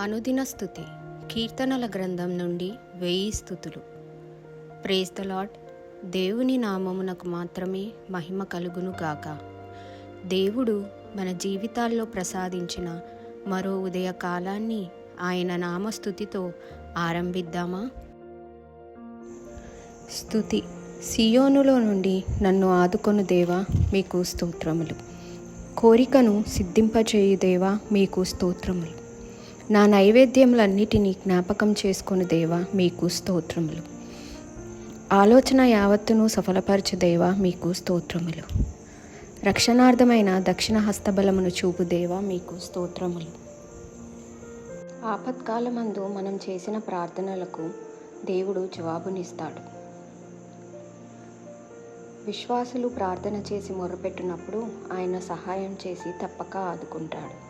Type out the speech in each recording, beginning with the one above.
అనుదిన స్థుతి. కీర్తనల గ్రంథం నుండి వెయ్యి స్థుతులు. ప్రేజ్ ద లాడ్ దేవుని నామమునకు మాత్రమే మహిమ కలుగును గాక. దేవుడు మన జీవితాల్లో ప్రసాదించిన మరో ఉదయ కాలాన్ని ఆయన నామస్థుతితో ఆరంభిద్దామా? స్థుతి. సియోనులో నుండి నన్ను ఆదుకొను దేవా మీకు స్తోత్రములు. కోరికను సిద్ధింపచేయు దేవా మీకు స్తోత్రములు. నా నైవేద్యములన్నిటినీ జ్ఞాపకం చేసుకుని దేవా మీకు స్తోత్రములు. ఆలోచన యావత్తును సఫలపరచు దేవా మీకు స్తోత్రములు. రక్షణార్థమైన దక్షిణ హస్తబలమును చూపు దేవా మీకు స్తోత్రములు. ఆపత్కాలమందు మనం చేసిన ప్రార్థనలకు దేవుడు జవాబునిస్తాడు. విశ్వాసులు ప్రార్థన చేసి మొరపెట్టినప్పుడు ఆయన సహాయం చేసి తప్పక ఆదుకుంటాడు.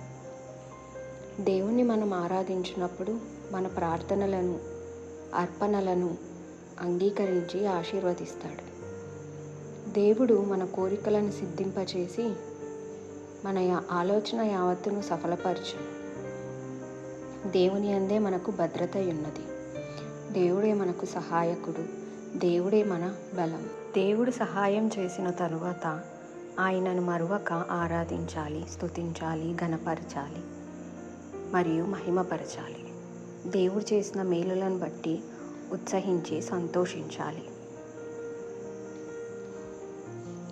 దేవుణ్ణి మనం ఆరాధించినప్పుడు మన ప్రార్థనలను అర్పణలను అంగీకరించి ఆశీర్వదిస్తాడు. దేవుడు మన కోరికలను సిద్ధింపచేసి మన యా- ఆలోచన యావత్తును సఫలపరచు దేవుని అందే మనకు భద్రత ఉన్నది దేవుడే మనకు సహాయకుడు. దేవుడే మన బలం. దేవుడు సహాయం చేసిన తరువాత ఆయనను మరువక ఆరాధించాలి స్తుతించాలి గణపరచాలి మరియు మహిమపరచాలి. దేవుడు చేసిన మేలులను బట్టి ఉత్సహించి సంతోషించాలి.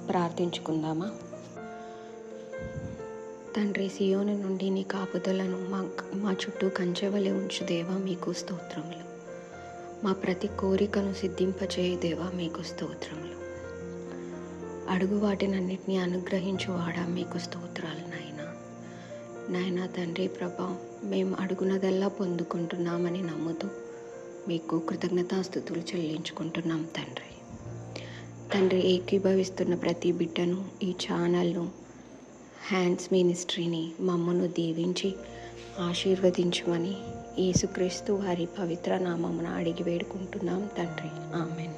ప్రార్థించుకుందామా? తండ్రి సియోను నుండి నీ కాపుదలను మా మా చుట్టూ కంచెవలే ఉంచు దేవా మీకు స్తోత్రములు. మా ప్రతి కోరికను సిద్ధింపచేయ దేవా మీకు స్తోత్రములు. అడుగు వాటినన్నింటినీ అనుగ్రహించువాడా మీకు స్తోత్రాలు నాయనా. నాయన తండ్రి ప్రభా మేము అడుగునదల్లా పొందుకుంటున్నామని నమ్ముతూ మీకు కృతజ్ఞతాస్థుతులు చెల్లించుకుంటున్నాం తండ్రి. తండ్రి ఏకీభవిస్తున్న ప్రతి బిడ్డను ఈ ఛానల్ను హ్యాండ్స్ మినిస్ట్రీని మమ్మను దీవించి ఆశీర్వదించమని యేసుక్రీస్తు వారి పవిత్ర నామమున అడిగి వేడుకుంటున్నాం తండ్రి. ఆమెన్.